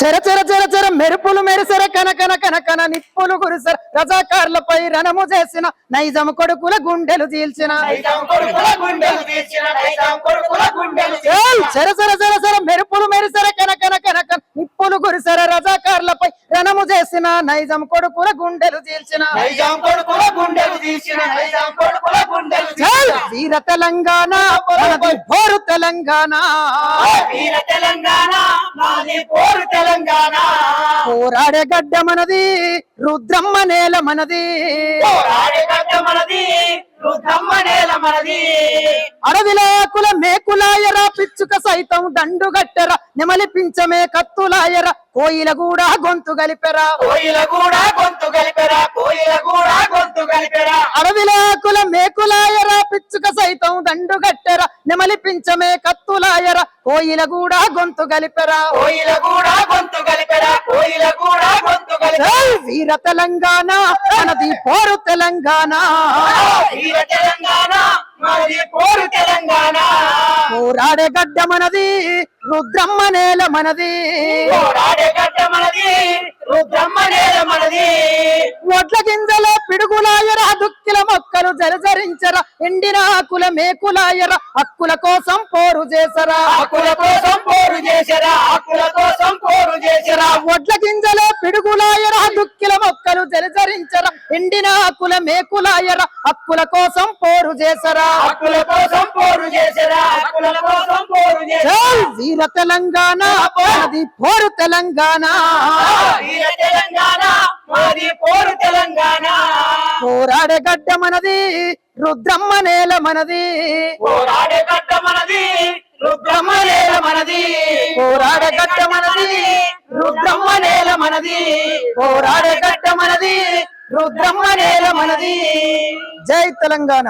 చెర చెర చెర చెర మెరుపులు మెరిసెర కనకన కనకన నిప్పులు గురిసెర రజాకార్లపై రణము చేసిన నైజం కొడుకుల గుండెలు చీల్చిన. ఏయ్! చెర చెర చెర చెర మెరుపులు మెరిసెర కనకన కనకన నిప్పులు గురిసెర రజాకార్లపై రణము చేసిన నైజం కొడుకుల గుండెలు చీల్చిన! వీర తెలంగాణ తెలంగాణ. వీర తెలంగాణ మాది పోరు తెలంగాణ. పోరాడే గడ్డ మనది రుద్రమ్మ నేల మనది. పోరాడే గడ్డ మనది మనది. అడవిలాకుల మేకులాయరా పిచ్చుక సైతం దండు గట్టెర నెమలి పించమే కత్తులాయరా కోయిల కూడా గొంతు గలిపెరా. కోయిల కూడా గొంతు కలిపెరా కోయిల కూడా గొంతు కలిపెరా అడవిలాకుల మేకులాయరా పిచ్చుక సైతం దండు గట్టెర నెమలి పించమే కత్తులాయరా కోయిల కూడా గొంతు గలిపెరా. కోయిల కూడా గొంతు కలిపెరా కోయిల కూడా గొంతు! వీర తెలంగాణ మనది పోరు తెలంగాణ. వీర తెలంగాణ పోరు తెలంగాణ. పోరాడే గడ్డ మనది రుద్రమ్మ నేల మనది. పోరాడే గడ్డ మనది రుద్రమ్మ నేల మనది. ఒడ్ల గింజల పిడుగులాయర దుక్కిల మొక్కలు జరజరించరా ఎండిన ఆకుల మేకులాయర హక్కుల కోసం పోరు చేసరా. హక్కుల కోసం పోరు చేసరా హక్కుల కోసం పోరు చేసరా. ఒడ్ల మొక్కలు జరజరించరా ఎండిన ఆకుల మేకులాయర హక్కుల కోసం పోరు చేసరా. హక్కుల కోసం పోరు చేసరా. హక్కుల కోసం పోరు చేసరా. జై వీర తెలంగాణ అది పోరు తెలంగాణ. వీర తెలంగాణ మాది పోరు తెలంగాణ. పోరాడే గడ్డ మనది రుద్రమ్మ నేల మనది. పోరాడే గడ్డ మనది రుద్రమ్మ నేల మనది. పోరాడే గడ్డ మనది రుద్రమ్మ నేల మనది. పోరాడే గడ్డ మనది రుద్రమ్మ నేల మనది. జై తెలంగాణ.